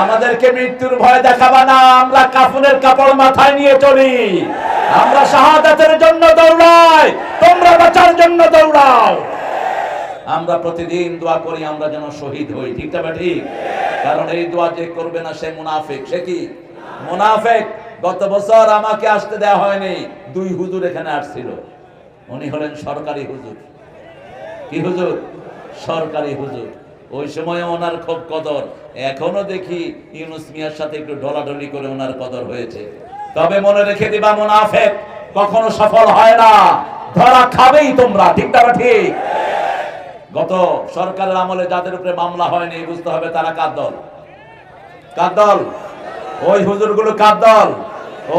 আমাদেরকে মৃত্যুর ভয় দেখাবা না। আমরা কাফনের কাপড় মাথায় নিয়ে চলি। আমরা শাহাদাতের জন্য দৌড়াই। তোমরা বাঁচার জন্য দৌড়াও। আমরা প্রতিদিন দোয়া করি, আমরা যেন শহীদ হই। ঠিক না ঠিক? কারণ এই দোয়া যে করবে না সে মুনাফিক। সে কি? মুনাফিক। গত বছর আমাকে আসতে দেওয়া হয়নি। দুই হুজুর এখানে আসছিল। উনি হলেন সরকারি হুজুর। কি হুজুর? সরকারি হুজুর। ওই সময় ওনার খুব কদর। এখনও দেখি ইউনুস মিয়ার সাথে একটু ঢলাঢলি করে ওনার কদর হয়েছে। তবে মনে রেখে দিবা, মুনাফেক, কখনো সফল হয় না। ধরা খাবেই তোমরা, ঠিক না ঠিক? গত সরকারের আমলে যাদের উপরে মামলা হয়নি, বুঝতে হবে তারা কার দল? কার দল? ওই হুজুরগুলো কার দল?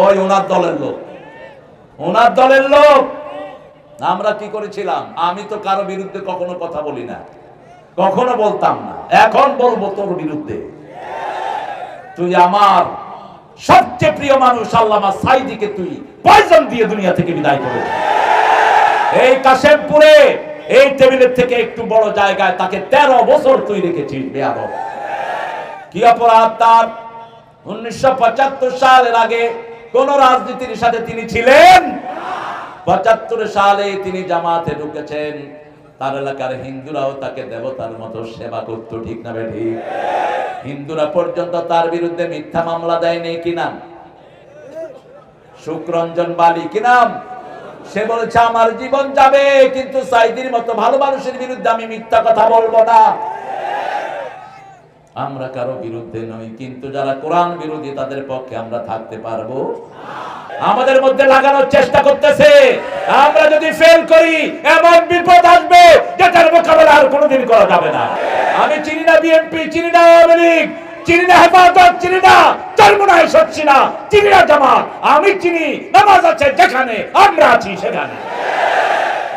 ওই ওনার দলের লোক। ওনার দলের লোক। আমরা কি করেছিলাম? আমি তো কারও বিরুদ্ধে কখনো কথা বলি না। কখনো বলতাম না। এখন বলব তোর বিরুদ্ধে। তুই আমার সবচেয়ে প্রিয় মানুষ, আল্লামা সাইদিকে তুই পয়জন দিয়ে দুনিয়া থেকে বিদায় করেছিস এই কাশেমপুরে, এই টেবিলের থেকে একটু বড় জায়গায় তাকে তেরো বছর তুই রেখেছিস, বেয়াদব। কি অপরাধ তার? উনিশশো পঁচাত্তর সালের আগে কোন রাজনীতির সাথে তিনি ছিলেন? পঁচাত্তর সালে তিনি জামাতে ঢুকেছেন। তার এলাকার হিন্দুরাও তাকে দেবতার মতো সেবা করতো, ঠিক না বেঠি হিন্দুরা পর্যন্ত তার বিরুদ্ধে মিথ্যা মামলা দেয়নি, কি নাম? সুকরঞ্জন বালি, কি নাম? সে বলেছে, আমার জীবন যাবে, কিন্তু সাইদির মতো ভালো মানুষের বিরুদ্ধে আমি মিথ্যা কথা বলব না। আমরা কারও বিরুদ্ধে নই, কিন্তু যারা কোরআন বিরোধী তাদের পক্ষে আমরা থাকতে পারব? আমাদের মধ্যে লাগানোর চেষ্টা করতেছে। আমরা যদি ফেল করি, এমন বিপদ আসবে যেটার মোকাবেলা আর কোনোদিন করা যাবে না। আমি চিনি না বিএনপি, চিনি না আওয়ামী লীগ, চিনি না হেফাজত, চিনি না চরমুনায় সচ্ছি না, চিনি না জামাত। আমি চিনি, নামাজ আছে যেখানে, আমরা আছি সেখানে।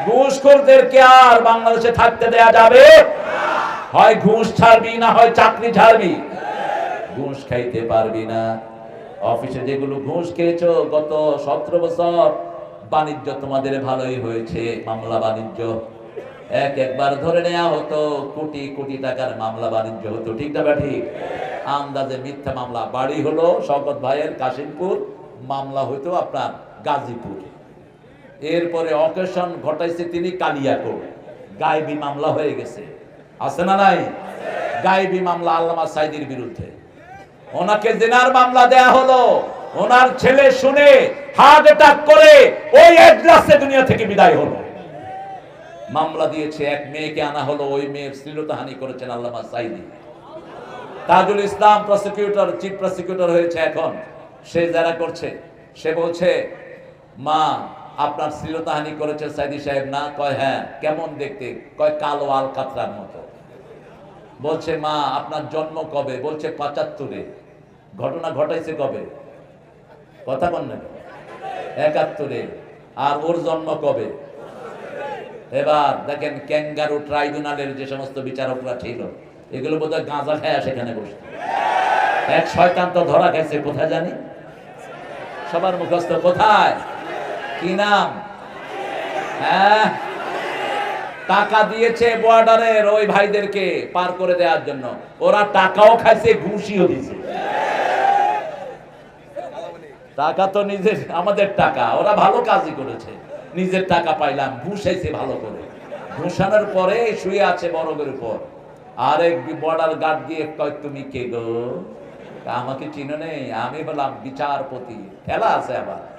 ঘুষখোরদেরকে আর বাংলাদেশে থাকতে দেয়া যাবে হয় ঘুষ ছাড়বি না হয় চাকরি ছাড়বি ঘুষ খাইতে পারবি না। অফিসে যেগুলো ঘুষ খেয়েছো গত সতেরো বছর বাণিজ্য তোমাদের ভালোই হয়েছে মামলা বাণিজ্য। এক একবার ধরে নেওয়া হতো কোটি কোটি টাকার মামলা বাণিজ্য হতো ঠিক না বা ঠিক? আন্দাজে মিথ্যা মামলা। বাড়ি হলো শকত ভাইয়ের কাশিমপুর মামলা হইতো আপনার গাজীপুর। এরপরে অকেশন ঘটাইছে তিনি কালিয়াকোট। গায়েবী মামলা হয়ে গেছে। আছে না নাই? গায়েবী মামলা আল্লামা সাইদির বিরুদ্ধে। ওনাকে জেনার মামলা দেয়া হলো। ওনার ছেলে শুনে হার্ট অ্যাটাক করে ওই এজলাসে দুনিয়া থেকে বিদায় হলো। মামলা দিয়েছে, এক মেয়েকে আনা হলো, ওই মেয়ের শ্লীলতাহানি করেছেন Allama Saidi. Tajul Islam prosecutor chief prosecutor হয়েছে এখন। সে যারা করছে, সে বলছে, মা, আপনার শ্লীলতাহানি করেছে সাইদি সাহেব। না, কয় হ্যাঁ কেমন দেখতে? কয়, কালো আল কাতরার মতো। বলছে, মা, আপনার জন্ম কবে? বলছে, পঁচাত্তরে। ঘটনা ঘটাইছে কবে? কথা বল না একাত্তরে। আর ওর জন্ম কবে? এবার দেখেন ক্যাঙ্গারু ট্রাইব্যুনালের যে সমস্ত বিচারকরা ছিল, এগুলো বোধহয় গাঁজা খায় সেখানে বসে এক শয়তান তো ধরা গেছে কোথায় জানি? সবার মুখস্থ কোথায়? কি নাম? হ্যাঁ? টাকা দিয়েছে বর্ডারের ওই ভাইদেরকে পার করে দেওয়ার জন্য। ওরা টাকাও খাইছে, ঘুষিও দিছে টাকা তো নিজের, আমাদের টাকা। ওরা ভালো কাজই করেছে। নিজের টাকা পাইলাম ঘুষাইছে ভালো করে। ঘুষানোর পরে শুয়ে আছে বরফের উপর। আরেক বর্ডার গার্ড গিয়ে কয়, তুমি কে গো? আমাকে চিনো নেই। আমি বললাম বিচারপতি। খেলা আছে আবার।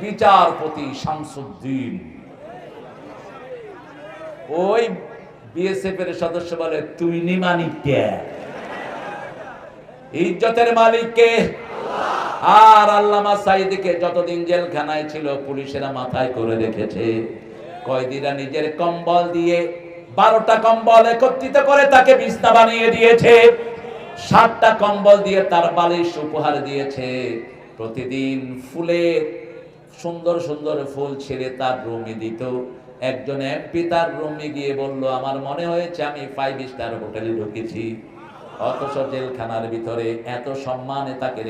বিচারপতি শামসুদ্দিন। ওই বিএসএফ এর সদস্য বলে, তুই নিমানি কে? ইজ্জতের মালিক কে আর আল্লামা সাইদিকে যতদিন জেলখানায় ছিল পুলিশেরা মাথায় করে রেখেছে। কয়েদিরা নিজের কম্বল দিয়ে বারোটা কম্বল একত্রিত করে তাকে বিছনা বানিয়ে দিয়েছে। সাতটা কম্বল দিয়ে তার বালিশ উপহার দিয়েছে। প্রতিদিন ফুলে, সুন্দর সুন্দর ফুল ছেড়ে তার রুমে দিত। একজন এমপি তার রুমে গিয়ে বলল, আমার মনে হয়েছে আমি ফাইভ স্টার হোটেলে ঢুকেছি। অথচ জেলখানার ভিতরে এত সম্মানে তাকে